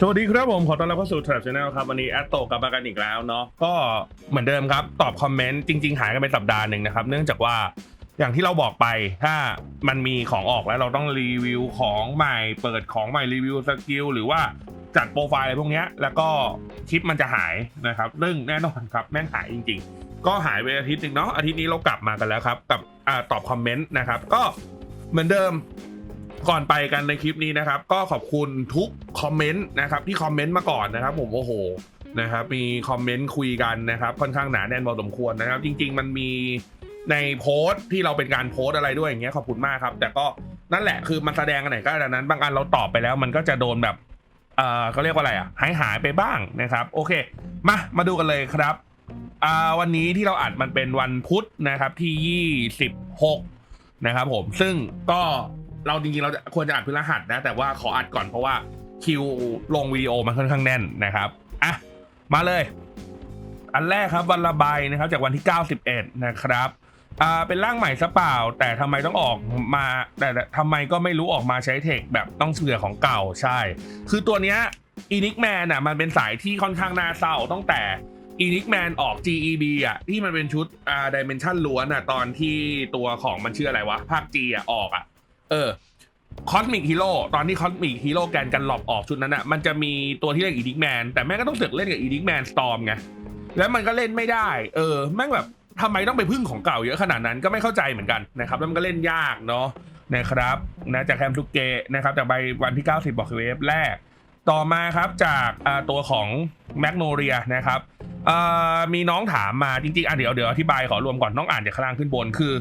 สวัสดีครับผม ขอต้อนรับเข้าสู่ Trap Channel ครับ วันนี้แอดโตกลับมากันอีกแล้วเนาะก็เหมือนเดิมครับ ตอบคอมเมนต์จริง ๆ หายกันไปสัปดาห์หนึ่งนะครับ เนื่องจากว่าอย่างที่เราบอกไปถ้ามันมีของออกแล้วเราต้องรีวิวของใหม่เปิดของใหม่รีวิวสกิลหรือว่าจัดโปรไฟล์อะไรพวกนี้แล้วก็คลิปมันจะหายนะครับซึ่งแน่นอนครับแม่งหายจริง ๆ ก็หายไปอาทิตย์หนึ่งเนาะอาทิตย์นี้เรากลับมากันแล้วครับกับอตอบคอมเมนต์นะครับก็เหมือนเดิม ก่อนไปกันในคลิปนี้นะครับ ก็ขอบคุณทุกคอมเมนต์นะครับที่คอมเมนต์มาก่อนนะครับ ผมโอ้โหนะครับมีคอมเมนต์คุยกันนะครับ ค่อนข้างหนาแน่นพอสมควรนะครับ จริง ๆ มันมีในโพสต์ที่เราเป็นการโพสต์อะไรด้วยอย่างเงี้ยขอบคุณมากครับ แต่ก็นั่นแหละคือมันแสดงกันไหนก็ดังนั้น บางอันเราตอบไปแล้ว มันก็จะโดนแบบเออเขาเรียกว่าอะไรอะหายหายไปบ้างนะครับ โอเค มามาดูกันเลยครับอ่าวันนี้ที่เราอัดมันเป็นวันพุธนะครับที่ 26 นะครับผมซึ่งก็ เราจริงๆเราจะควรจะอัดพฤหัสนะ แต่ว่าขออัดก่อนเพราะว่าคิวลงวิดีโอมันค่อนข้างแน่นนะครับอะมาเลย อันแรกครับวันระบนะครับ จากวันที่ 91 นะครับอ่าเป็นร่างใหม่ซะเปล่า แต่ทำไมต้องออกมาแต่แต่ทำไมก็ไม่รู้ออกมาใช้เทคแบบต้องเสือของเก่าใช่ คือตัวเนี้ยอีนิกแมนอะมันเป็นสายที่ค่อนข้างน่าเศร้าตั้งแต่อีนิกแมนออก GEB อะที่มันเป็นชุดอ่าดิเมนชันล้วนอะตอนที่ตัวของมันชื่ออะไรวะ ภาค G อะออกอะ เออคอสมิกฮีโร่ตอนที่คอสมิกฮีโร่แกนกันหลอบออกชุดนั้นอะมันจะมีตัวที่เรียกอีนิกแมนแต่แม่งก็ต้องเสือกเล่นกับอีนิกแมนสตอมไงแล้วมันก็เล่นไม่ได้ เออ แม่งแบบทำไมต้องไปพึ่งของเก่าเยอะขนาดนั้นก็ไม่เข้าใจเหมือนกันนะครับแล้วมันก็เล่นยากเนาะนะครับนะจากแคมทุกเกะนะครับจากใบวันที่ 90 บอกเวฟแรก ต่อมาครับจากตัวของแมกโนเรียนะครับมีน้องถามมาจริงๆอะเดี๋ยวเดี๋ยวอธิบายขอรวมก่อนต้องอ่านจากข้างล่างขึ้นบนคือ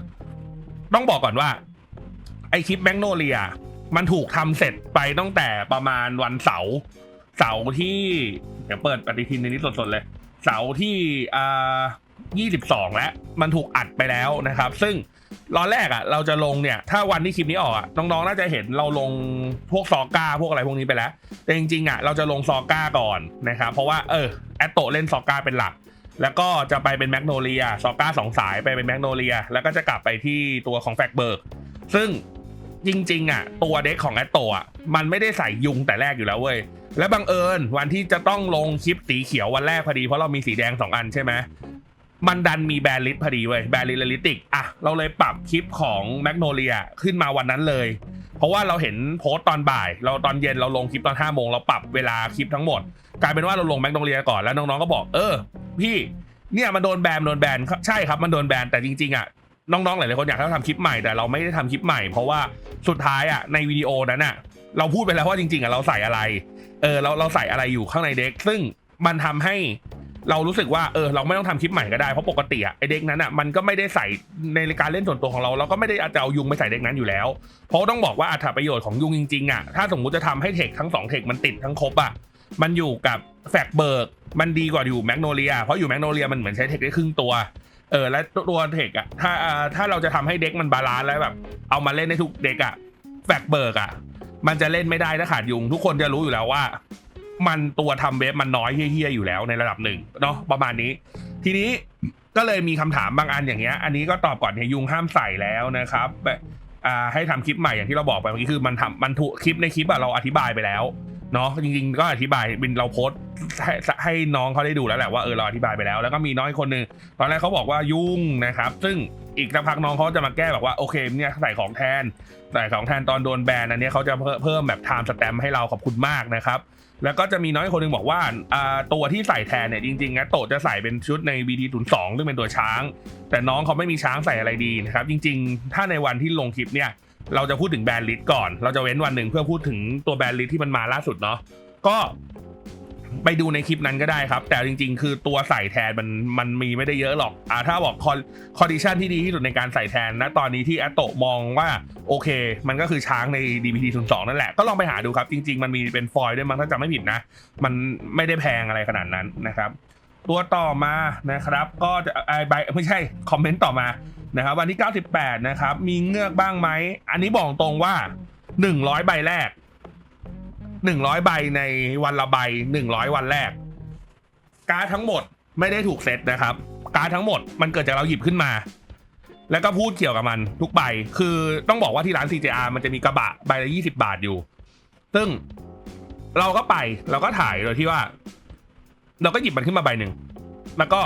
ต้องบอกก่อนว่า ไอคลิปแมกโนเรีย มันถูกทำเสร็จไปตั้งแต่ประมาณวันเสาร์เสาร์ที่ เดี๋ยวเปิดปฏิทินในนี้สดๆเลย เสาร์ที่อ่า22แล้ว มันถูกอัดไปแล้วนะครับ ซึ่งตอนแรกอะ เราจะลงเนี่ย ถ้าวันที่คลิปนี้ออกอะน้องๆน่าจะเห็นเราลงพวกซอก้าพวกอะไรพวกนี้ไปแล้ว แต่จริงๆอะเราจะลงซอก้าก่อนนะครับ เพราะว่าเออแอตโตเล่นซอก้าเป็นหลัก แล้วก็จะไปเป็นแมกโนเลียซอก้าสองสายไปเป็นแมกโนเลีย แล้วก็จะกลับไปที่ตัวของแฟกเบิร์กซึ่ง จริงๆอะตัวเด็กของแอตโตอะมันไม่ได้ใส่ยุงแต่แรกอยู่แล้วเว้ยและบังเอิญวันที่จะต้องลงคลิปสีเขียววันแรกพอดีเพราะเรามีสีแดงสองอันใช่ไหมมันดันมีแบรลิสพอดีเว้ยแบรลิลิติกอะเราเลยปรับคลิปของแมกโนเลียขึ้นมาวันนั้นเลย เพราะว่าเราเห็นโพสต์ตอนบ่าย เราตอนเย็นเราลงคลิปตอน5้าโมงเราปรับเวลาคลิปทั้งหมด กลายเป็นว่าเราลงแมกโนเลียก่อนแล้วน้องๆก็บอกเออ พี่เนี่ยมันโดนแบนโดนแบนใช่ครับมันโดนแบนแต่จริงๆอะ น้องๆหลายๆคนอยากให้เราทำคลิปใหม่แต่เราไม่ได้ทำคลิปใหม่ เพราะว่าสุดท้ายอะในวิดีโอนั้นอะ เราพูดไปแล้วว่าจริงๆอะเราใส่อะไร เออเราเราใส่อะไรอยู่ข้างในเด็ก ซึ่งมันทำให้เรารู้สึกว่าเออเราไม่ต้องทำคลิปใหม่ก็ได้เพราะปกติอะไอเด็กนั้นอะมันก็ไม่ได้ใส่ในการเล่นส่วนตัวของเราเราก็ไม่ได้อาจจะเอายุงไปใส่เด็กนั้นอยู่แล้ว เพราะต้องบอกว่าอัตประโยชน์ของยุงจริงๆอะถ้าสมมุติจะทำให้เทคทั้งสองเทคมันติดทั้งครบอะมันอยู่กับแฟกเบิร์กมันดีกว่าอยู่แมกโนเลียเพราะอยู่แมกโนเลียมันเหมือนใช้เทคได้ครึ่งตัว เออและตัวเทคอะถ้าถ้าเราจะทำให้เด็กมันบาลานซ์แล้วแบบ เอามาเล่นได้ทุกเด็กอะแฟกเบิร์กอะมันจะเล่นไม่ได้ถ้าขาดยุง ทุกคนจะรู้อยู่แล้วว่า มันตัวทำเวฟมันน้อยเฮี้ยๆอยู่แล้วในระดับหนึ่งเนาะประมาณนี้ ทีนี้ก็เลยมีคำถามบางอันอย่างเงี้ย อันนี้ก็ตอบก่อนเนี่ยยุงห้ามใส่แล้วนะครับอ่าให้ทำคลิปใหม่อย่างที่เราบอกไปเมื่อกี้คือมันทำมันถูกคลิปในคลิปอะเราอธิบายไปแล้ว เนาะจริงๆก็อธิบายเป็นเราโพสให้ให้น้องเขาได้ดูแล้วแหละว่าเออเราอธิบายไปแล้ว แล้วก็มีน้อยคนหนึ่งตอนแรกเขาบอกว่ายุ่งนะครับ ซึ่งอีกสักพักน้องเขาจะมาแก้แบอกว่าโอเคเนี่ยใส่ของแทนใส่ของแทนตอนโดนแบนอันนี้เขาจะเพิ่มแบบไทม์สแตมให้เราขอบคุณมากนะครับแล้วก็จะมีน้อยคนหนึงบอกว่าตัวที่ใส่แทนเนี่ยจริงๆนะโตจะใส่เป็นชุดใน BT 0 2 ซึ่งเป็นตัวช้าง แต่น้องเขาไม่มีช้างใส่อะไรดีนะครับจริง ๆ ถ้าในวันที่ลงคลิปเนี่ย เราจะพูดถึงแบรนด์ลิสก่อน เราจะเว้นวันหนึ่งเพื่อพูดถึงตัวแบรนด์ลิสที่มันมาล่าสุดเนาะก็ไปดูในคลิปนั้นก็ได้ครับ แต่จริงๆ คือตัวใส่แทนมันมันมีไม่ได้เยอะหรอกอ่าถ้าบอกคอนคอดิชันที่ดีที่สุดในการใส่แทนนะตอนนี้ที่แอตโตะมองว่าโอเค มันก็คือช้างใน DPT 0 2นั่นแหละ ก็ลองไปหาดูครับ จริง ๆ มันมีเป็นฟอยล์ด้วยมั้งถ้าจำไม่ผิดนะ มันไม่ได้แพงอะไรขนาดนั้นนะครับ ตัวต่อมานะครับ ก็จะไอใบไม่ใช่ คอมเมนต์ต่อมา นะครับวันที่ 98 นะครับ มีเงือกบ้างไหม อันนี้บอกตรงว่า 100 ใบแรก 100 ใบในวันละใบ 100 วันแรก การ์ดทั้งหมดไม่ได้ถูกเซตนะครับ การ์ดทั้งหมดมันเกิดจากเราหยิบขึ้นมา แล้วก็พูดเกี่ยวกับมันทุกใบ คือต้องบอกว่าที่ร้าน CJR มันจะมีกระบะใบละ 20 บาทอยู่ ซึ่งเราก็ไปเราก็ถ่ายโดยที่ว่า เราก็หยิบมันขึ้นมาใบหนึ่งแล้วก็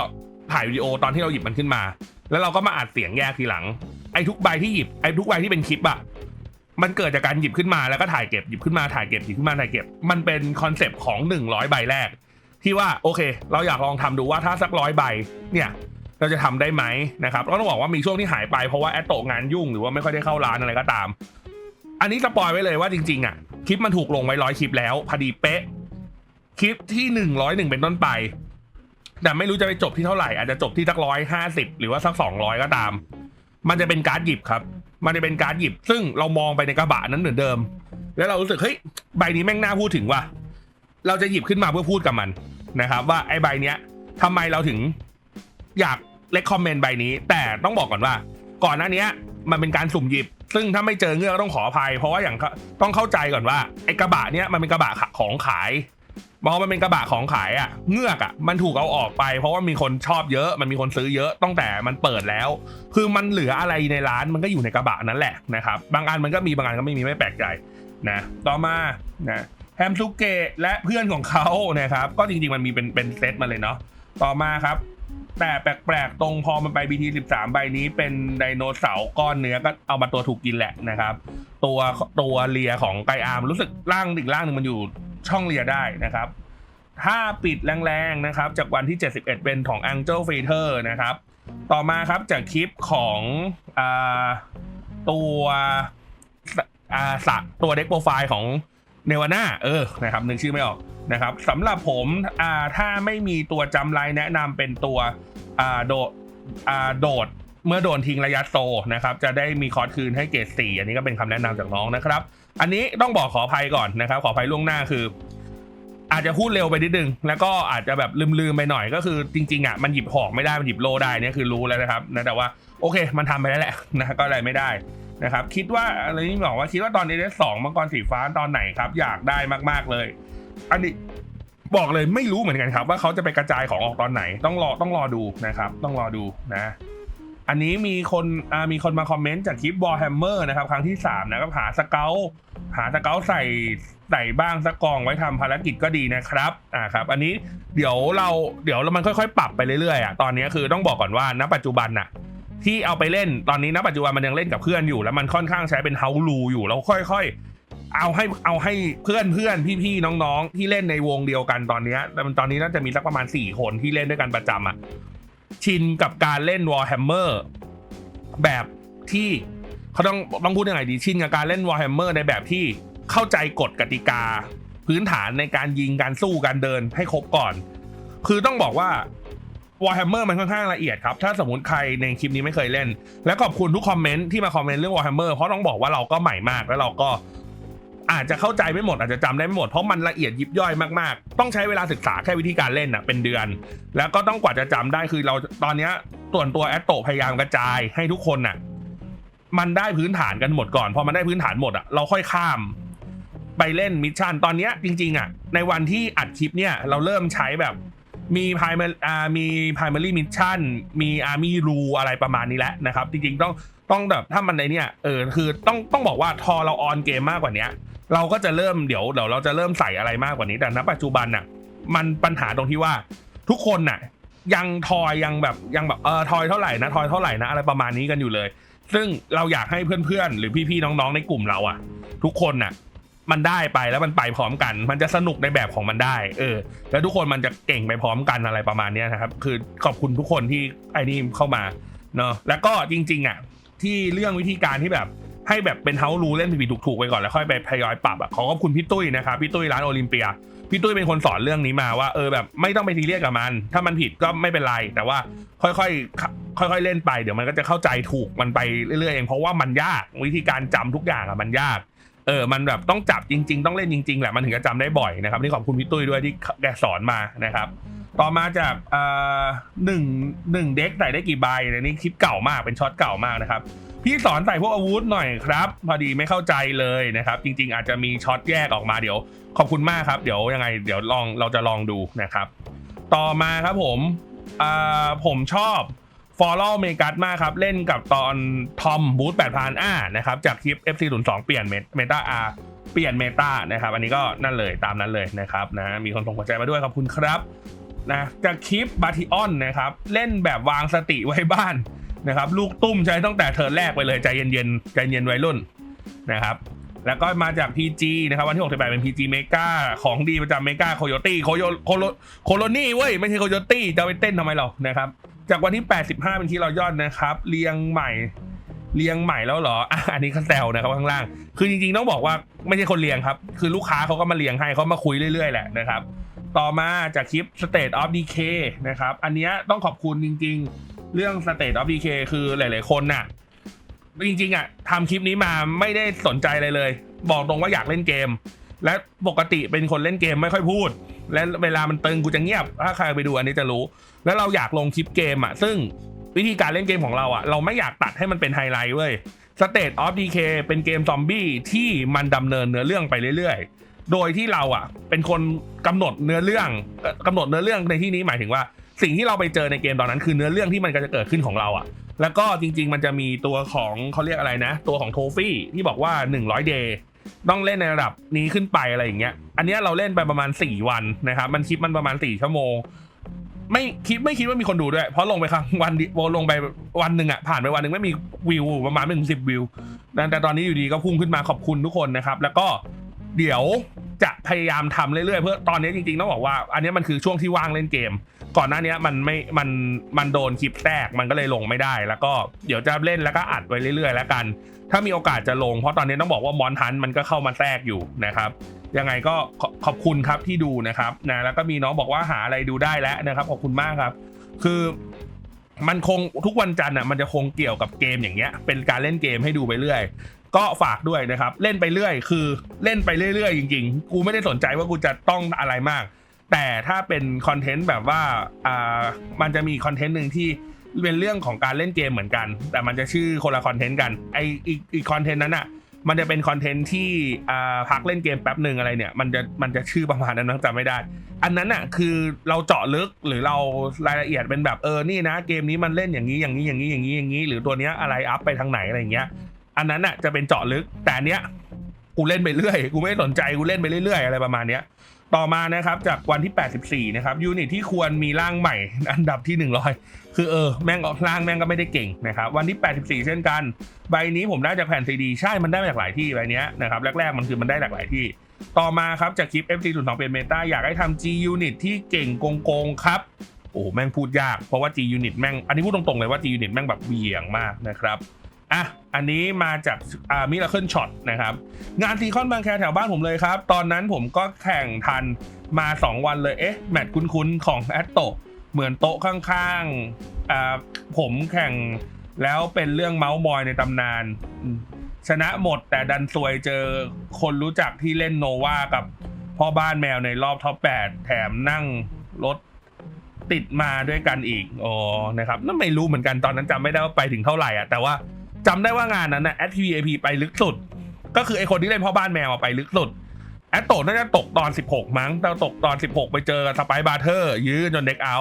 ถ่ายวิดีโอตอนที่เราหยิบมันขึ้นมา แล้วเราก็มาอัดเสียงแยกทีหลัง ไอ้ทุกใบที่หยิบไอ้ทุกใบที่เป็นคลิปอะมันเกิดจากการหยิบขึ้นมาแล้วก็ถ่ายเก็บหยิบขึ้นมาถ่ายเก็บหยิบขึ้นมาถ่ายเก็บ มันเป็นคอนเซปต์ของหนึ่งร้อยใบแรก ที่ว่าโอเค เราอยากลองทำดูว่าถ้าสักร้อยใบเนี่ยเราจะทำได้ไหมนะครับก็ต้องบอกว่ามีช่วงที่หายไปเพราะว่าแอดโตงานยุ่งหรือว่าไม่ค่อยได้เข้าร้านอะไรก็ตาม อันนี้สปอยไว้เลยว่าจริงๆอะคลิปมันถูกลงไว้ร้อยคลิปแล้วพอดีเป๊ะคลิปที่หนึ่งร้อยหนึ่งเป็นต้นไป แต่ไม่รู้จะไปจบที่เท่าไหร่อาจจะจบที่สักร้อยห้าสิบหรือว่าสักสองร้อยก็ตาม มันจะเป็นการ์ดหยิบครับ มันจะเป็นการ์ดหยิบ ซึ่งเรามองไปในกระบะนั้นเหมือนเดิม แล้วเรารู้สึกเฮ้ยใบนี้แม่งน่าพูดถึงว่ะเราจะหยิบขึ้นมาเพื่อพูดกับมันนะครับว่าไอ้ใบเนี้ยทำไมเราถึงอยากเลคคอมเมนต์ใบนี้ แต่ต้องบอกก่อนว่า ก่อนหน้านี้มันเป็นการสุ่มหยิบ ซึ่งถ้าไม่เจอเงือกต้องขออภัย เพราะว่าอย่างต้องเข้าใจก่อนว่าไอ้กระบะเนี้ยมันเป็นกระบะของขาย มองมันเป็นกระบะของขายอะเงือกอะมันถูกเอาออกไป เพราะว่ามีคนชอบเยอะ มันมีคนซื้อเยอะตั้งแต่มันเปิดแล้ว คือมันเหลืออะไรในร้านมันก็อยู่ในกระบะนั้นแหละนะครับบางอันมันก็มีบางอันก็ไม่มีไม่แปลกใจนะต่อมานะแฮมซุเกะและเพื่อนของเขานะครับก็จริงๆมันมีเป็นเป็นเซตมาเลยเนาะต่อมาครับ แต่แปลกๆตรงพอมันไป BT 13 ใบนี้เป็นไดโนเสาร์ก้อนเนื้อก็เอามาตัวถูกกินแหละนะครับ ตัวตัวเลียของไกอาร์มรู้สึกร่างอีกร่างหนึ่งมันอยู่ ช่องเลียได้นะครับ ถ้าปิดแรงๆนะครับ จากวันที่ 71 เป็นของ Angel f a t e r นะครับ ต่อมาครับจากคลิปของอตัวสักตัวเด็กโปรไฟล์ของเนวาน่าเออนะครับนึกชื่อไม่ออกนะครับสำหรับผมถ้าไม่มีตัวจำไรแนะนำเป็นตัวโดดโดดเมื่อโดนทิ้งระยะโซนะครับ จะได้มีคอร์สคืนให้เกรด4อันนี้ก็เป็นคำแนะนำจากน้องนะครับ อันนี้ต้องบอกขออภัยก่อนนะครับ ขออภัยล่วงหน้าคือ อาจจะพูดเร็วไปนิดนึง แล้วก็อาจจะแบบลืมๆไปหน่อยก็คือจริงๆอะมันหยิบหอกไม่ได้มันหยิบโลได้เนี่ยคือรู้แล้วนะครับนะแต่ว่าโอเค มันทำไปแล้วแหละนะก็อะไรไม่ได้นะครับคิดว่าอะไรนี่บอกว่าคิดว่าตอนนี้ได้สองมังกรสีฟ้าตอนไหนครับ อยากได้มากๆเลย อันนี้บอกเลยไม่รู้เหมือนกันครับ ว่าเขาจะไปกระจายของออกตอนไหนต้องรอต้องรอดูนะครับ ต้องรอดูนะ อันนี้มีคนมีคนมาคอมเมนต์จากคลิปบอลแฮมเมอร์นะครับ ครั้งที่3นะครับหาสเกลหาสเกลใส่ใส่บ้างสักกองไว้ทำภารกิจก็ดีนะครับอ่าครับ อันนี้เดี๋ยวเราเดี๋ยวเรามันค่อยๆ ปรับไปเรื่อยๆอะตอนนี้คือต้องบอกก่อนว่าณปัจจุบันน่ะที่เอาไปเล่นตอนนี้ณปัจจุบันมันยังเล่นกับเพื่อนอยู่ แล้วมันค่อนข้างใช้เป็นเฮาลูอยู่แล้วค่อย ๆเอาให้เอาให้เพื่อนเพื่อนพี่ๆน้องๆ ที่เล่นในวงเดียวกันตอนนี้แต่ตอนนี้น่าจะมีสักประมาณสี่คนที่เล่นด้วยกันประจำอะ ชินกับการเล่นวอลแฮมเมอร์แบบที่เขาต้องต้องพูดยังไงดีชินกับการเล่นวอลแฮมเมอร์ในแบบที่เข้าใจกฎกติกา พื้นฐานในการยิงการสู้การเดินให้ครบก่อน คือต้องบอกว่าวอลแฮมเมอร์มันค่อนข้างละเอียดครับ ถ้าสมมติใครในคลิปนี้ไม่เคยเล่น และขอบคุณทุกคอมเมนต์ที่มาคอมเมนต์เรื่องวอลแฮมเมอร์เพราะต้องบอกว่าเราก็ใหม่มาก แล้วเราก็ อาจจะเข้าใจไม่หมดอาจจะจำได้ไม่หมดเพราะมันละเอียดยิบย่อยมากๆ ต้องใช้เวลาศึกษาแค่วิธีการเล่นน่ะเป็นเดือน แล้วก็ต้องกว่าจะจำได้คือเราตอนนี้ส่วนตัวแอตโตพยายามกระจายให้ทุกคนน่ะมันได้พื้นฐานกันหมดก่อนพอมันได้พื้นฐานหมดอะเราค่อยข้ามไปเล่นมิชชั่นตอนนี้จริง ๆอะในวันที่อัดคลิปเนี่ยเราเริ่มใช้แบบมีพายอ่ามี primary mission มี army rule อะไรประมาณนี้แล้วนะครับ จริงๆต้องต้องแบบถ้ามันในเนี่ยเออคือต้องต้องบอกว่าทอเราออนเกมมากกว่าเนี้ย เราก็จะเริ่มเดี๋ยวเดี๋ยวเราจะเริ่มใส่อะไรมากกว่านี้แต่ณปัจจุบันน่ะ มันปัญหาตรงที่ว่าทุกคนน่ะ ยังทอยยังแบบยังแบบเออทอยเท่าไหร่นะทอยเท่าไหร่นะอะไรประมาณนี้กันอยู่เลย ซึ่งเราอยากให้เพื่อนๆ หรือพี่ๆน้องๆในกลุ่มเราอะทุกคนน่ะ มันได้ไปแล้วมันไปพร้อมกัน มันจะสนุกในแบบของมันได้ เออ แล้วทุกคนมันจะเก่งไปพร้อมกันอะไรประมาณนี้นะครับ คือขอบคุณทุกคนที่ไอ้นี่เข้ามาเนาะแล้วก็จริง ๆ อะ ที่เรื่องวิธีการที่แบบ ให้แบบเป็นเฮารูเล่นผิดๆถูกๆไปก่อนแล้วค่อยไปทยอยปรับอะขอขอบคุณพี่ตุ้ยนะครับพี่ตุ้ยร้านโอลิมเปียพี่ตุ้ยเป็นคนสอนเรื่องนี้มาว่าเออแบบไม่ต้องไปทีเรียสกับมัน ถ้ามันผิดก็ไม่เป็นไร แต่ว่าค่อยๆค่อย ๆเล่นไปเดี๋ยวมันก็จะเข้าใจถูกมันไปเรื่อยๆเองเพราะว่ามันยากวิธีการจำทุกอย่างอะมันยากเออ มันแบบต้องจับจริง ๆ ต้องเล่นจริงๆแหละมันถึงจะจำได้บ่อยนะครับนี่ขอบคุณพี่ตุ้ยด้วยที่แกสอนมานะครับ ต่อมาจากเอ่อหนึ่งหนึ่งเด็กใส่ได้กี่ใบเนี่ยนี่คลิปเก่ามากเป็นช็อตเก่ามากนะครับ พี่สอนใส่พวกอาวุธหน่อยครับ พอดีไม่เข้าใจเลยนะครับ จริง ๆ อาจจะมีช็อตแยกออกมาเดี๋ยว ขอบคุณมากครับ เดี๋ยวยังไง เดี๋ยวลองเราจะลองดูนะครับ ต่อมาครับผมผมชอบฟอล l เมกัสมากครับ เล่นกับตอนทอมบูธ8,000อ่านะครับ จากคลิป FC 0 2เปลี่ยนเมตาอาเปลี่ยนเมตานะครับ อันนี้ก็นั่นเลยตามนั้นเลยนะครับนะมีคนส่งหัวใจมาด้วยขอบคุณครับนะจากคลิปบาติออนนะครับ เล่นแบบวางสติไว้บ้าน นะครับ ลูกตุ้มใช้ตั้งแต่เทิร์นแรกไปเลยใจเย็นๆใจเย็นวัยรุ่นนะครับ แล้วก็มาจาก PG นะครับ วันที่68เป็น PG Mega ของดีประจำ Mega Coyote โคโยโคโลโคโลนี่เว้ย ไม่ใช่ Coyote จะไปเต้นทำไมเรานะครับ จากวันที่ 85 เป็นที่เรายอดนะครับ เรียงใหม่เรียงใหม่แล้วเหรอ อันนี้เขาแซวนะครับข้างล่าง คือจริงๆต้องบอกว่าไม่ใช่คนเรียงครับ คือลูกค้าเขาก็มาเรียงให้เขามาคุยเรื่อยๆแหละนะครับ ต่อมาจากคลิป State of Decay นะครับ อันนี้ต้องขอบคุณจริง ๆ เรื่อง State of Decay คือหลาย ๆ คนน่ะ จริง ๆ อะทำคลิปนี้มาไม่ได้สนใจอะไรเลย บอกตรงว่าอยากเล่นเกม และปกติเป็นคนเล่นเกมไม่ค่อยพูด และเวลามันตึงกูจะเงียบ ถ้าใครไปดูอันนี้จะรู้ แล้วเราอยากลงคลิปเกมอะ ซึ่งวิธีการเล่นเกมของเราอะ เราไม่อยากตัดให้มันเป็นไฮไลท์เว้ย State of Decay เป็นเกมซอมบี้ที่มันดำเนินเนื้อเรื่องไปเรื่อย ๆ โดยที่เราอะ เป็นคนกำหนดเนื้อเรื่องกำหนดเนื้อเรื่องในที่นี้หมายถึงว่า สิ่งที่เราไปเจอในเกมตอนนั้นคือเนื้อเรื่องที่มันก็จะเกิดขึ้นของเราอะแล้วก็จริง ๆ มันจะมีตัวของเขาเรียกอะไรนะ ตัวของโทฟี่ที่บอกว่า 100 เดย์ต้องเล่นในระดับนี้ขึ้นไปอะไรอย่างเงี้ย อันเนี้ยเราเล่นไปประมาณ 4 วันนะครับ มันคลิปมันประมาณ 4 ชั่วโมง ไม่คิดไม่คิดว่ามีคนดูด้วย เพราะลงไปครั้งวันโวลงไปวันหนึ่งอะผ่านไปวันหนึ่งไม่มีวิวประมาณไม่ถึงสิบวิว แต่แต่ตอนนี้อยู่ดีก็พุ่งขึ้นมาขอบคุณทุกคนนะครับ แล้วก็ เดี๋ยวจะพยายามทำเรื่อยๆเพื่อตอนนี้จริงๆต้องบอกว่า อันนี้มันคือช่วงที่ว่างเล่นเกม ก่อนหน้านี้มันไม่มันมันโดนคลิปแทรกมันก็เลยลงไม่ได้ แล้วก็เดี๋ยวจะเล่นแล้วก็อัดไว้เรื่อยๆ แล้วกัน ถ้ามีโอกาสจะลง เพราะตอนนี้ต้องบอกว่ามอนทันมันก็เข้ามาแทรกอยู่นะครับยังไงก็ขอบคุณครับที่ดูนะครับนะแล้วก็มีน้องบอกว่าหาอะไรดูได้แล้วนะครับขอบคุณมากครับ คือมันคงทุกวันจันทร์อะมันจะคงเกี่ยวกับเกมอย่างเงี้ยเป็นการเล่นเกมให้ดูไปเรื่อย ก็ฝากด้วยนะครับ เล่นไปเรื่อยคือเล่นไปเรื่อยๆ จริง ๆ กูไม่ได้สนใจว่ากูจะต้องอะไรมาก แต่ถ้าเป็นคอนเทนต์แบบว่าอ่ามันจะมีคอนเทนต์หนึ่งที่เป็นเรื่องของการเล่นเกมเหมือนกัน แต่มันจะชื่อคนละคอนเทนต์กันไออีกอีกคอนเทนต์นั้นอะมันจะเป็นคอนเทนต์ที่อ่าพักเล่นเกมแป๊บหนึ่งอะไรเนี่ยมันจะมันจะชื่อประมาณนั้นนะจำไม่ได้ อันนั้นอะคือเราเจาะลึกหรือเรารายละเอียดเป็นแบบเออนี่นะ เกมนี้มันเล่นอย่างนี้อย่างนี้อย่างนี้อย่างนี้อย่างนี้ หรือตัวเนี้ยอะไรอัพไปทางไหนอะไรอย่างเงี้ย อันนั้นอะจะเป็นเจาะลึกแต่เนี้ยกูเล่นไปเรื่อยกูไม่สนใจกูเล่นไปเรื่อย ๆ อะไรประมาณเนี้ย ต่อมานะครับจากวันที่ 84 นะครับยูนิตที่ควรมีร่างใหม่ อันดับที่ 100 คือเออแม่งออกร่างแม่งก็ไม่ได้เก่งนะครับวันที่ 84 เช่นกัน ใบนี้ผมได้จากแผ่นซีดีใช่มันได้มาจากหลายที่ใบนี้นะครับแรกๆมันคือมันได้หลากหลายที่ ต่อมาครับจากคลิป FC 0 2เป็นเมตาอยากให้ทำ G Unit ที่เก่งโกงๆครับโอ้แม่งพูดยากเพราะว่า G Unit แม่งอันนี้พูดตรงๆเลยว่า G Unit แม่งแบบเบี่ยงมากนะครับ อะอันนี้มาจากอ่ามิราเคิลช็อตนะครับงานซีคอนบางแคแถวบ้านผมเลยครับ ตอนนั้นผมก็แข่งทันมา 2 วันเลยเอ๊ะแมตช์คุ้นๆ ของแอตโตเหมือนโต๊ะข้างๆอ่าผมแข่งแล้วเป็นเรื่องเมาส์มอยในตำนาน ชนะหมดแต่ดันซวยเจอคนรู้จักที่เล่นโนวากับพ่อบ้านแมวในรอบท็อป 8 แถมนั่งรถติดมาด้วยกันอีก อ๋อ นะครับนั่นไม่รู้เหมือนกันตอนนั้นจำไม่ได้ว่าไปถึงเท่าไหร่อะ แต่ว่า จำได้ว่างานนั้นนะ SPAP ไปลึกสุด ก็คือไอคนที่เล่นพ่อบ้านแมวอะไปลึกสุด แอตโตน่าจะตกตอน 16 มั้งแต่ตกตอน 16 ไปเจอสไปบาร์เทอร์ ยื้อจนเด็กเอา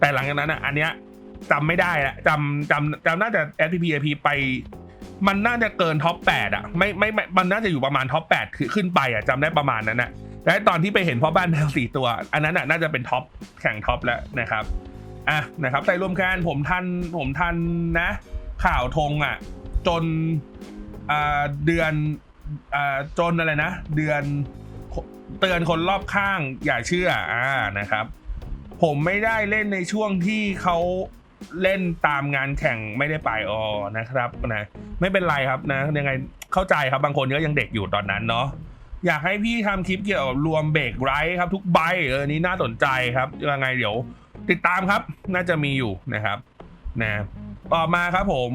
แต่หลังจากนั้นอะอันเนี้ยจำไม่ได้ละจำจำจำน่าจะ s p p a p ไปมันน่าจะเกินท็อป8อะไม่ไม่ไม่มันน่าจะอยู่ประมาณท็อป8คือขึ้นไปอะจำได้ประมาณนั้นอะและตอนที่ไปเห็นพ่อบ้านแมวสี่ตัว อันนั้นอะน่าจะเป็นท็อปแข่งท็อปแล้วนะครับอะนะครับใส่รวมกันผมทันผมทันนะ ข่าวธงอะ จนเดือนอจนอะไรนะ เดือนเตือนคนรอบข้างอย่าเชื่ออ่านะครับ ผมไม่ได้เล่นในช่วงที่เขาเล่นตามงานแข่งไม่ได้ไปอ๋อนะครับนะไม่เป็นไรครับนะยังไงเข้าใจครับบางคนก็ยังเด็กอยู่ตอนนั้นเนาะอยากให้พี่ทำคลิปเกี่ยวกับรวมเบรกไรครับทุกใบเออนี้น่าสนใจครับยังไงเดี๋ยว ติดตามครับ น่าจะมีอยู่นะครับนะต่อมาครับผม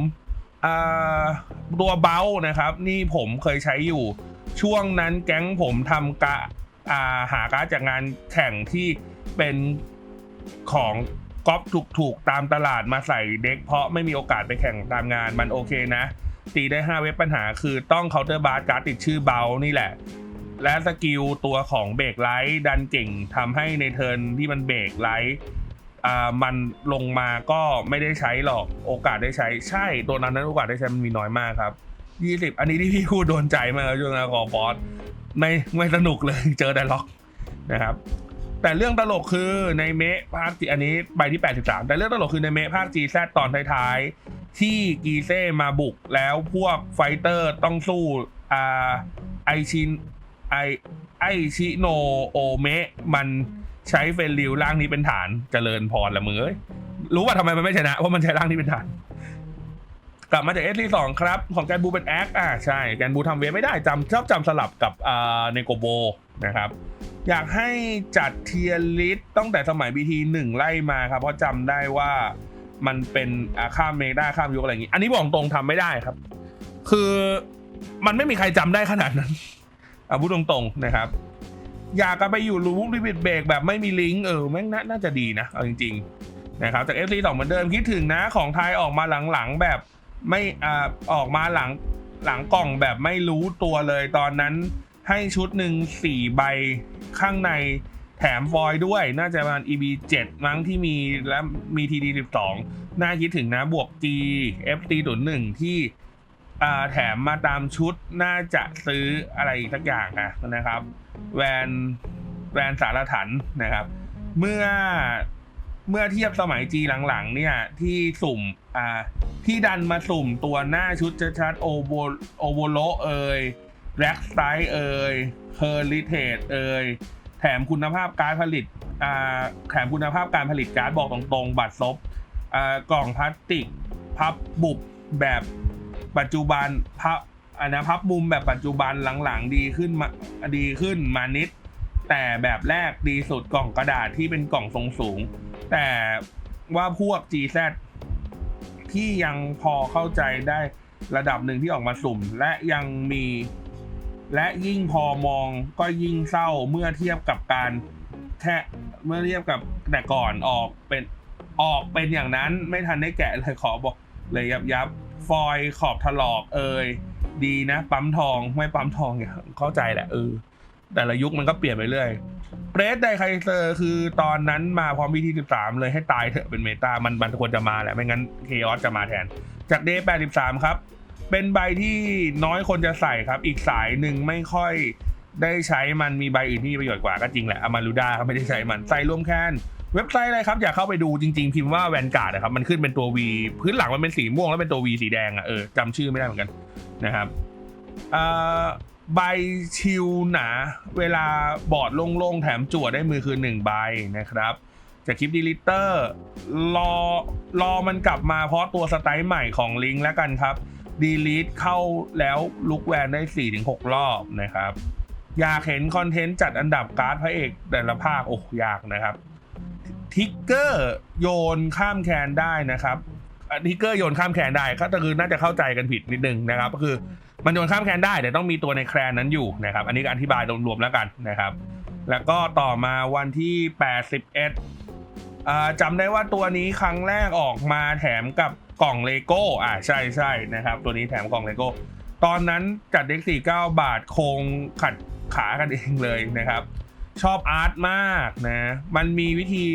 ตัวเบลนะครับ นี่ผมเคยใช้อยู่ ช่วงนั้นแก๊งผมทำกะาหาการดจากงานแข่งที่เป็นของก๊อปถูกๆตามตลาดมาใส่เด็ก เพราะไม่มีโอกาสไปแข่งตามงานมันโอเคนะ ตีได้ 5 เว็บปัญหาคือต้องเคาน์เตอร์บาร์การ์ดติดชื่อเบลนี่แหละ และสกิลตัวของเบรกไลท์ดันเก่งทำให้ในเทิร์นที่มันเบรกไลท์ อ่ามันลงมาก็ไม่ได้ใช้หรอกโอกาสได้ใช้ใช่ตัวนั้นนั้นโอกาสได้ใช้มันมีน้อยมากครับ20อันนี้ที่พี่พูดโดนใจมากครับช่วงนั้นคอฟอสไม่ไม่สนุกเลยเจอแต่ล็อกนะครับ แต่เรื่องตลกคือในเมะภาคจีอันนี้ใบที่ 83 แต่เรื่องตลกคือในเมะภาคจีแซตอนท้ายๆ ที่กีเซ่มาบุกแล้วพวกไฟเตอร์ต้องสู้อ่าไอชินไอไอชิโนโอเมะมัน ใช้เฟรนริวร่างนี้เป็นฐานเจริญพรละมือเอ้ยรู้ว่าทำไมมันไม่ชนะเพราะมันใช้ร่างนี้เป็นฐาน กลับมาจากเอสที่สองครับ ของแกนบูเป็นแอคอ่าใช่แกนบูทำเวไม่ได้จำชอบจำสลับกับอ่าเนโกโบนะครับ อยากให้จัดเทียริสตั้งแต่สมัยบีทีหนึ่งไล่มาครับ เพราะจำได้ว่ามันเป็นข้ามเมกได้ข้ามยุคอะไรอย่างงี้ อันนี้บอกตรงทำไม่ได้ครับ คือมันไม่มีใครจำได้ขนาดนั้นอาพูดตรงๆนะครับ อยากกันไปอยู่รูปริบิดเบรกแบบไม่มีลิงก์เออแม่งน่าน่าจะดีนะเอาจริงๆนะครับจาก FC สองเหมือนเดิมคิดถึงนะของไทยออกมาหลังๆแบบไม่อ่าออกมาหลังหลังกล่องแบบไม่รู้ตัวเลยตอนนั้นให้ชุดหนึ่งสี่ใบข้างในแถมฟอยล์ด้วย น่าจะประมาณ EB 7มั้งที่มีและมี TD 12น่าคิดถึงนะบวก G FT ตุนหนึ่งที่ อ่าแถมมาตามชุดน่าจะซื้ออะไรอีกสักอย่างอะนะครับ แวนแวนสารถันนะครับ เมื่อเมื่อเทียบสมัยจีหลังๆ เนี่ยที่สุ่มอ่าที่ดันมาสุ่มตัวหน้าชุดชัดๆโอโบโอโบโลเอยแร็กไซเอยเฮอร์ลิเทดเอยแถมคุณภาพการผลิตอ่าแถมคุณภาพการผลิตการ์ดบอกตรงๆ บัตรซบอ่ากล่องพลาสติกพับบุบแบบ ปัจจุบันพับอันนะพับมุมแบบปัจจุบันหลังๆ ดีขึ้นมาดีขึ้นมานิด แต่แบบแรกดีสุดกล่องกระดาษที่เป็นกล่องทรงสูง แต่ว่าพวก GZ ที่ยังพอเข้าใจได้ระดับหนึ่งที่ออกมาสุ่ม และยังมี และยิ่งพอมองก็ยิ่งเศร้าเมื่อเทียบกับการแค่เมื่อเทียบกับแต่ก่อนออกเป็นออกเป็นอย่างนั้นไม่ทันได้แกะเลยขอบอกเลยยับยับ ฟอยขอบถลอกเอยดีนะ ปั๊มทองไม่ปั๊มทองเนี่ยเข้าใจแหละเออแต่ละยุคมันก็เปลี่ยนไปเรื่อยเบรดไดไคเซอร์คือตอนนั้นมาพร้อมพีทีสิบสามเลยให้ตายเถอะเป็นเมตามันมันควรจะมาแหละไม่งั้นเคออสจะมาแทน จากเดย์แปดสิบสามครับ เป็นใบที่น้อยคนจะใส่ครับ อีกสายหนึ่งไม่ค่อยได้ใช้มันมีใบอื่นที่มีประโยชน์กว่าก็จริงแหละอามารูดาเขาไม่ได้ใช้มันใส่รวมแคน เว็บไซต์อะไรครับอยากเข้าไปดูจริง ๆ พิมพ์ว่าแวนการ์ดนะครับมันขึ้นเป็นตัว V พื้นหลังมันเป็นสีม่วงแล้วเป็นตัว V สีแดงอะเออจำชื่อไม่ได้เหมือนกันนะครับอ่อใบชิวหนาเวลาบอร์ดโล่งๆ แถมจั่วได้มือคือหนึ่งใบนะครับจากคลิปดีลิเตอร์รอรอมันกลับมาเพราะตัวสไตล์ใหม่ของลิงแล้วกันครับดีลิทเข้าแล้วลุกแวนได้ 4-6 รอบนะครับ อยากเห็นคอนเทนต์จัดอันดับการ์ดพระเอกแต่ละภาค โอ้ยากนะครับ ทิกเกอร์โยนข้ามแคนได้นะครับอะทิกเกอร์โยนข้ามแคนได้ก็คือน่าจะเข้าใจกันผิดนิดนึงนะครับ ก็คือมันโยนข้ามแคนได้แต่ต้องมีตัวในแครนนั้นอยู่นะครับ อันนี้ก็อธิบายรวมๆแล้วกันนะครับ แล้วก็ต่อมาวันที่ 81อ่าจำได้ว่าตัวนี้ครั้งแรกออกมาแถมกับกล่องเลโก้อ่าใช่ใช่นะครับ ตัวนี้แถมกล่องเลโก้ตอนนั้นจัดเด็ก49 บาทโคงขัดขากันเองเลยนะครับ ชอบอาร์ตมากนะ มันมีวิธี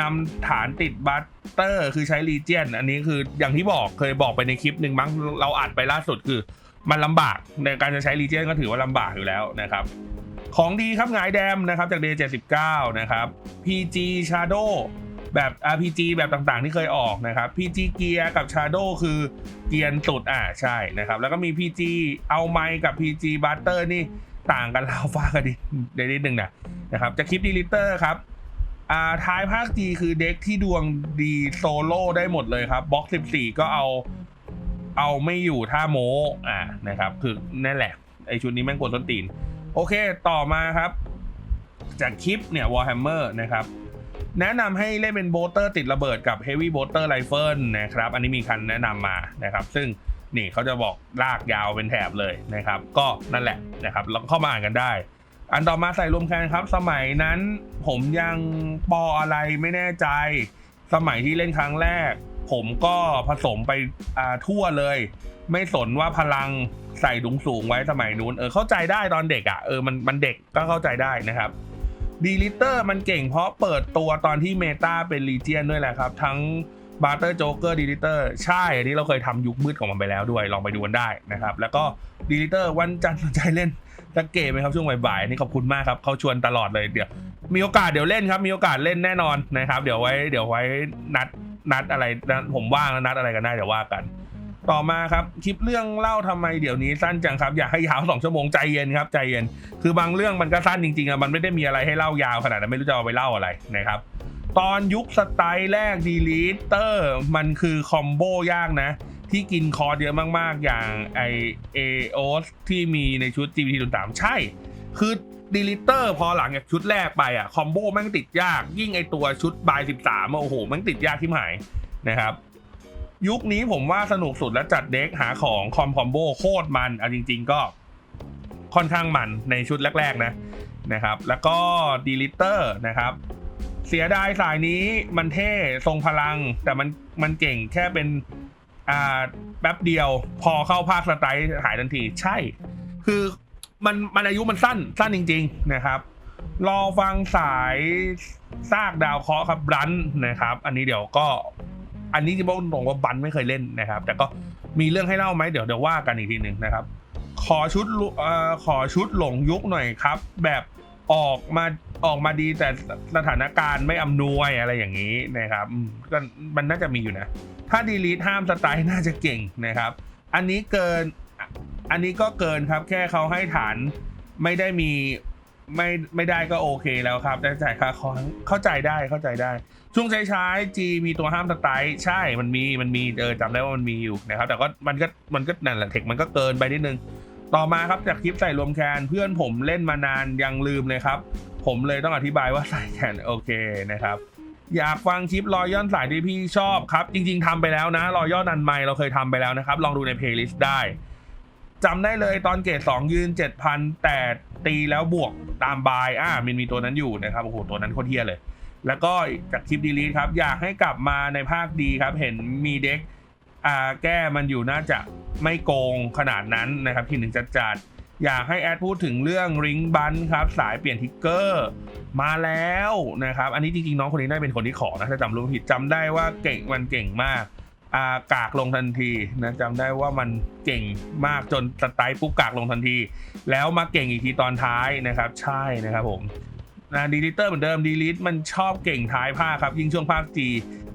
นำฐานติดบัตเตอร์คือใช้รีเจียน อันนี้คืออย่างที่บอกเคยบอกไปในคลิปหนึ่งมั้งเราอัดไปล่าสุดคือ มันลำบากในการจะใช้รีเจียนก็ถือว่าลำบากอยู่แล้วนะครับของดีครับหงายแดมนะครับจาก Day 79 นะครับ PG Shadow แบบ RPG แบบต่างๆที่เคยออกนะครับ PG เกียร์กับ Shadow คือเกียร์สุดอ่าใช่นะครับ แล้วก็มี PG เอาไมกับ PG Butter นี่ ต่างกันราวฟ้ากันดิเดี๋ยวนิดนึงนะนะครับจากคลิปดีลิเตอร์ครับอ่าท้ายภาค G คือเด็กที่ดวงดีโซโล่ได้หมดเลยครับบล็อก14ก็เอาเอาไม่อยู่ท่าโมอ่านะครับคือนั่นแหละไอชุดนี้แม่งกวนต้นตีน โอเคต่อมาครับ จากคลิปเนี่ยวอ r h แฮมเมอร์นะครับแนะนำให้เล่นเป็นโบเตอร์ติดระเบิดกับ Heavy b o เตอร์ไรเฟิลนะครับ อันนี้มีคันแนะนำมานะครับ ซึ่ง นี่เขาจะบอกลากยาวเป็นแถบเลยนะครับ ก็นั่นแหละนะครับลองเข้ามาอ่านกันได้ อันต่อมาใส่รวมแคนครับ สมัยนั้นผมยังปออะไรไม่แน่ใจ สมัยที่เล่นครั้งแรก ผมก็ผสมไปทั่วเลย ไม่สนว่าพลังใส่ดุงสูงไว้สมัยนู้นเออเข้าใจได้ตอนเด็กอะ่ะเออมันมันเด็กก็เข้าใจได้นะครับดีลิเตอร์มันเก่งเพราะเปิดตัวตอนที่เมตาเป็นลีเจียนด้วยแหละครับ ทั้ง บาร์เตอร์โจ๊กเกอร์ดีลิเตอร์ใช่ อันนี้เราเคยทำยุคมืดของมันไปแล้วด้วย ลองไปดูกันได้นะครับ แล้วก็ดีลิเตอร์วันจันทร์สนใจเล่นสักเกมไหมครับช่วงบ่ายๆนี่ขอบคุณมากครับเขาชวนตลอดเลยเดี๋ยวมีโอกาสเดี๋ยวเล่นครับ มีโอกาสเล่นแน่นอนนะครับ เดี๋ยวไว้เดี๋ยวไว้นัดนัดอะไรนัดผมว่างแล้วนัดอะไรกันได้เดี๋ยวว่ากัน ต่อมาครับคลิปเรื่องเล่าทำไมเดี๋ยวนี้สั้นจังครับอยากให้ยาวสองชั่วโมงใจเย็นครับใจเย็น คือบางเรื่องมันก็สั้นจริงๆอะมันไม่ได้มีอะไรให้เล่ายาวขนาดนั้นไม่รู้จะเอาไปเล่าอะไรนะครับ ตอนยุคสไตล์แรกดีลิเตอร์มันคือคอมโบยากนะ ที่กินคอเยอะมากๆ อย่างไอเอโอสที่มีในชุด GPT 03ใช่ คือดีลิเตอร์พอหลังจากชุดแรกไปอะคอมโบแม่งติดยาก ยิ่งไอตัวชุดบาย13อะโอ้โหแม่งติดยากที่หายนะครับ ยุคนี้ผมว่าสนุกสุดและจัดเด็กหาของคอมคอมโบโคตรมันเอาจริง ๆ ก็ค่อนข้างมันในชุดแรก ๆ นะนะครับ แล้วก็ดีลิเตอร์นะครับ เสียดายสายนี้มันเท่ทรงพลัง แต่มันมันเก่งแค่เป็นอ่าแป๊บเดียว พอเข้าภาคสไตล์หายทันที ใช่ คือมันมันอายุมันสั้นสั้นจริง ๆ นะครับ รอฟังสายซากดาวเคราะห์ครับรันนะครับ อันนี้เดี๋ยวก็ อันนี้จะบอกตรงว่าบันไม่เคยเล่นนะครับ แต่ก็มีเรื่องให้เล่าไหมเดี๋ยวเดี๋ยวว่ากันอีกทีหนึ่งนะครับ ขอชุดเอ่อขอชุดหลงยุคหน่อยครับ แบบ ออกมาออกมาดีแต่สถานการณ์ไม่อำนวยอะไรอย่างนี้นะครับก็มันน่าจะมีอยู่นะ ถ้าดีลีทห้ามสไตล์น่าจะเก่งนะครับ อันนี้เกินอันนี้ก็เกินครับแค่เขาให้ฐานไม่ได้มีไม่ไม่ได้ก็โอเคแล้วครับได้จ่ายค่าคอร์สเข้าใจได้เข้าใจได้ ช่วงใช้ๆ G มีตัวห้ามสไตล์ใช่มันมีมันมีเออจำได้ว่ามันมีอยู่นะครับ แต่ก็มันก็มันก็นั่นแหละเทคมันก็เกินไปนิดนึง ต่อมาครับจากคลิปใส่รวมแคนเพื่อนผมเล่นมานานยังลืมเลยครับ ผมเลยต้องอธิบายว่าใส่แคนโอเคนะครับ อยากฟังคลิปรอยย่อนสายที่พี่ชอบครับ จริง ๆทำไปแล้วนะ รอยย่อนอันใหม่เราเคยทำไปแล้วนะครับ ลองดูในเพลย์ลิสต์ได้จำได้เลยตอนเกรด2ยืน 7,000 แต่ตีแล้วบวกตามบายอ่ามันมีตัวนั้นอยู่นะครับโอ้โหตัวนั้นโคตรเทียเลย แล้วก็จากคลิปดีลีทครับ อยากให้กลับมาในภาคดีครับ เห็นมีเด็ก อาแก้มันอยู่น่าจะไม่โกงขนาดนั้นนะครับที่หนึ่งจัดจัดๆอยากให้แอดพูดถึงเรื่องริงบันครับสายเปลี่ยนทิกเกอร์มาแล้วนะครับ อันนี้จริงๆ น้องคนนี้ได้เป็นคนที่ขอนะถ้าจำรู้ผิดจำได้ว่าเก่งมันเก่งมากอากากลงทันทีนะจำได้ว่ามันเก่งมากจนสไตล์ปุ๊บกากลงทันที แล้วมาเก่งอีกทีตอนท้ายนะครับ ใช่นะครับผม นะดีลิเตอร์เหมือนเดิมดีลิทมันชอบเก่งท้ายภาคครับ ยิ่งช่วงภาค G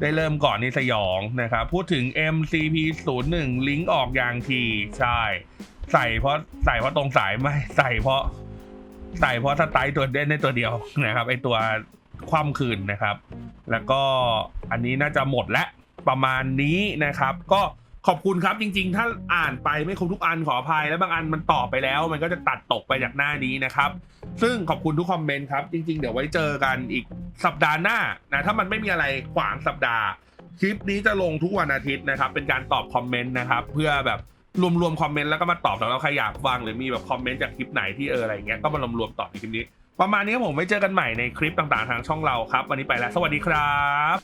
ได้เริ่มก่อนนี่สยองนะครับ พูดถึง MCP 0 1ลิงก์ออกอย่างทีใช่ ใส่เพราะใส่เพราะตรงสายไม่ใส่เพราะ ใส่เพราะสไตล์ตัวเด่นในตัวเดียวนะครับไอตัวความคืนนะครับ แล้วก็อันนี้น่าจะหมดและประมาณนี้นะครับ ก็ ขอบคุณครับจริง ๆ ถ้าอ่านไปไม่ครบทุกอันขออภัย แล้วบางอันมันตอบไปแล้ว มันก็จะตัดตกไปจากหน้านี้นะครับ ซึ่งขอบคุณทุกคอมเมนต์ครับ จริง ๆ เดี๋ยวไว้เจอกันอีกสัปดาห์หน้านะถ้ามันไม่มีอะไรขวางสัปดาห์ คลิปนี้จะลงทุกวันอาทิตย์นะครับ เป็นการตอบคอมเมนต์นะครับ เพื่อแบบรวมๆคอมเมนต์แล้วก็มาตอบแล้วเราใครอยากฟังหรือมีแบบคอมเมนต์จากคลิปไหนที่เอออะไรเงี้ยก็มารวมๆตอบในคลิปนี้ ประมาณนี้ผมไว้เจอกันใหม่ในคลิปต่างๆทางช่องเราครับ วันนี้ไปแล้ว สวัสดีครับ